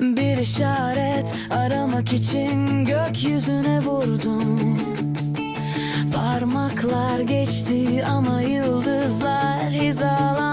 Bir işaret aramak için gökyüzüne vurdum. Parmaklar geçti ama yıldızlar hizalar